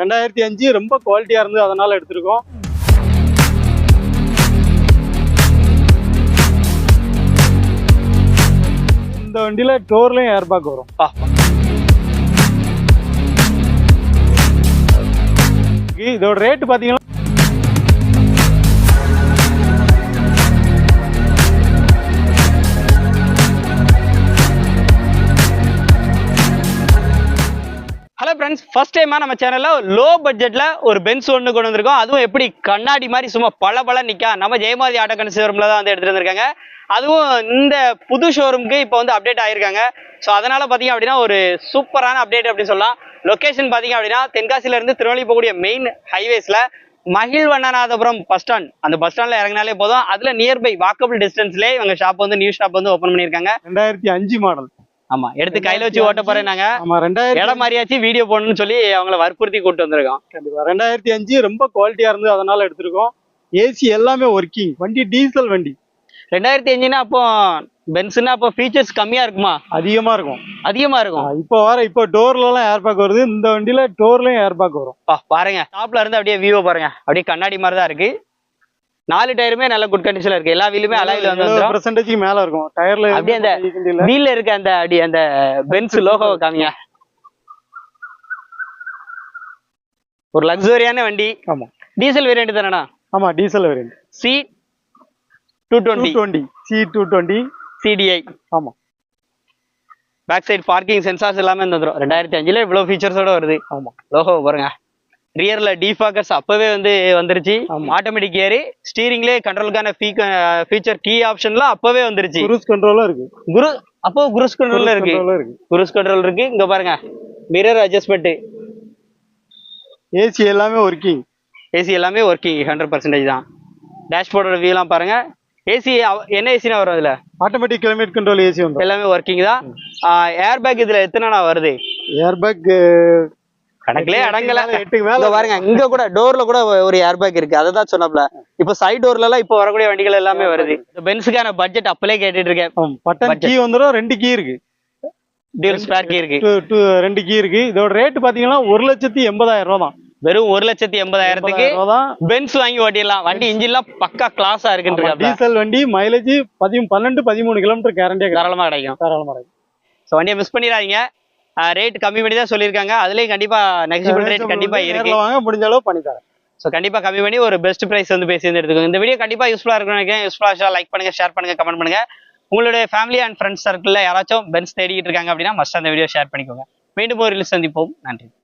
ரெண்டாயிரத்தி அஞ்சு ரொம்ப குவாலிட்டியா இருந்து அதனால எடுத்திருக்கோம். இந்த வண்டியில டோர்லயும் ஏர் பேக் வரும். இதோட ரேட் பாத்தீங்கன்னா ஹலோ ஃப்ரெண்ட்ஸ் ஃபர்ஸ்ட் டைமாக நம்ம சேனலில் லோ பட்ஜெட்டில் ஒரு பென்ஸ் ஒன்று கொண்டு வந்திருக்கோம். அதுவும் எப்படி கண்ணாடி மாதிரி சும்மா பல பல நிற்கா நம்ம ஜெயமாதி ஆட்டோ கன்ஸ் தான் வந்து எடுத்துட்டு வந்திருக்காங்க. அதுவும் இந்த புது ஷோரூம்க்கு இப்போ வந்து அப்டேட் ஆகியிருக்காங்க ஸோ அதனால் பார்த்தீங்க அப்படின்னா ஒரு சூப்பரான அப்டேட் அப்படின்னு சொல்லலாம். லொக்கேஷன் பார்த்தீங்க அப்படின்னா தென்காசியிலேருந்து திருநெல்வேலி போகக்கூடிய மெயின் ஹைவேஸில் மகிழ்வண்ணநாதபுரம் பஸ் ஸ்டாண்ட் அந்த பஸ் ஸ்டாண்ட்ல இறங்கினாலே போதும். அதுல நியர்பை வாக்கபிள் டிஸ்டன்ஸ்லேயே இவங்க ஷாப் வந்து நியூ ஷாப் வந்து ஓப்பன் பண்ணியிருக்காங்க. ரெண்டாயிரத்தி அஞ்சு மாடல் ஆமா எடுத்து கையில வச்சு ஓட்ட போறேன் நாங்க. ஆமா ரெண்டாயிரத்தி இடம் மாதிரியாச்சு வீடியோ போடணும்னு சொல்லி அவங்கள வற்புறுத்தி கூட்டு வந்திருக்கோம். கண்டிப்பா. ரெண்டாயிரத்தி அஞ்சு ரொம்ப குவாலிட்டியா இருந்து அதனால எடுத்திருக்கோம். ஏசி எல்லாமே ஒர்க்கிங் வண்டி டீசல் வண்டி. ரெண்டாயிரத்தி அஞ்சுனா அப்போ பென்ஸ்னா அப்போ ஃபீச்சர்ஸ் கம்மியா இருக்குமா? அதிகமா இருக்கும். அதிகமா இருக்கும். இப்போ வர இப்போ டோர்ல எல்லாம் ஏர் பேக் வருது. இந்த வண்டியில டோர்லயும் ஏர் பேக் வரும். பாருங்க. டாப்ல இருந்து அப்படியே வியூ பாருங்க. அப்படியே கண்ணாடி மாதிரி தான் இருக்கு. நாலு டயருமே நல்ல குட் கண்டிஷன்ல இருக்கு. எல்லா வீலுமே அலாயில வந்து பர்சன்டேஜ் மேல இருக்கும். டயர்ல அப்படியே அந்த வீல்ல இருக்க அந்த அடி அந்த பென்ஸ் லோகோ காமிங்க. ஒரு லக்ஸரியான வண்டி. ஆமா. டீசல் வேரியன்ட் தானேண்ணா? ஆமா diesel variant C two two twenty twenty C two twenty CDI ஆமா. பேக் சைடு பார்க்கிங் சென்சார்ஸ் எல்லாமே வந்துடும் ரெண்டாயிரத்தி அஞ்சுல இவ்வளவு ஃபீச்சர்ஸோட வருது. ஆமா. லோகோ பாருங்க. ரியர்ல டிஃபாக்கர்ஸ் அப்பவே வந்து வந்துருச்சு. ஆட்டோமேட்டிக் கியர் ஸ்டீரிங்லேயே கண்ட்ரோலுக்கான ஃபீச்சர் கீ ஆப்ஷன்லாம் அப்பவே வந்துருச்சு. குரூஸ் கண்ட்ரோலும் இருக்கு. குரு அப்போ குருஸ் கண்ட்ரோல்ல இருக்கு. குருஸ் கண்ட்ரோல் இருக்கு. இங்க பாருங்க. மிரர் அட்ஜஸ்ட்மெண்ட் ஏசி எல்லாமே ஒர்க்கிங் ஏசி எல்லாமே ஒர்க்கிங் ஹண்ட்ரட் பர்சன்டேஜ் தான். டேஷ்போர்டோட வியூலாம் பாருங்க. ஏசி என்ன ஏசினா வரும் இதுல? ஆட்டோமேட்டிக் கிளைமேட் கண்ட்ரோல் ஏசி எல்லாமே ஒர்க்கிங் தான். ஏர் பேக் இதுல எத்தனை வருது? ஏர் பேக் கணக்குலயே அடங்கல. பாருங்க இங்க கூட டோர்ல கூட ஒரு ஏர் பேக் இருக்கு. அதை தான் சொன்னப்பல. இப்போ சைட் டோர்ல எல்லாம் இப்போ வரக்கூடிய வண்டிகள் எல்லாமே வருது. பென்ஸுக்கான பட்ஜெட் அப்பலே கேட்டுட்டு இருக்கேன் பட்டன் கீ வந்துடும் ரெண்டு கீ இருக்கு. டியூல் ஸ்பேர் கீ இருக்கு. ரெண்டு கீ இருக்கு. இதோட ரேட் பாத்தீங்கன்னா ஒரு லட்சத்தி எண்பதாயிரம் ரூபா தான். வெறும் ஒரு லட்சத்தி எண்பதாயிரத்துக்கு பென்ஸ் வாங்கி ஓட்டிடலாம். வண்டி இன்ஜின்லாம் பக்கா கிளாஸா இருக்குன்னு டீசல் வண்டி மைலேஜ் பதி பன்னெண்டு பதிமூணு கிலோமீட்டர் கேரண்டியா தாராளமா கிடைக்கும். தாராளமா இருக்கு ஸோ வண்டியை மிஸ் பண்ணிடாதீங்க. ரேட் கம்மி பண்ணி தான் சொல்லியிருக்காங்க. அதுலயும் கண்டிப்பா நெக்ஸ்ட் ரேட் கண்டிப்பா இருக்கு. வாங்க முடிஞ்ச அளவு பண்ணி தரேன். ஸோ கண்டிப்பா கம்மி பண்ணி ஒரு பெஸ்ட் பிரைஸ் வந்து பேசி வந்து எடுத்துக்கோங்க. இந்த வீடியோ கண்டிப்பா யூஸ்ஃபுல்லா இருக்கும் நினைக்கிறேன். யூஸ்ஃபுல்லா லைக் பண்ணுங்க ஷேர் பண்ணுங்க கமெண்ட் பண்ணுங்க. உங்களுடைய ஃபேமிலி அண்ட் ஃப்ரெண்ட்ஸ் சர்க்கிளில் யாராச்சும் பென்ஸ் தேடிட்டு இருக்காங்க அப்படின்னா மஸ்ட் அந்த வீடியோ ஷேர் பண்ணிக்கோங்க. மீண்டும் ஒரு ரிலீஸ் சந்திப்போம். நன்றி.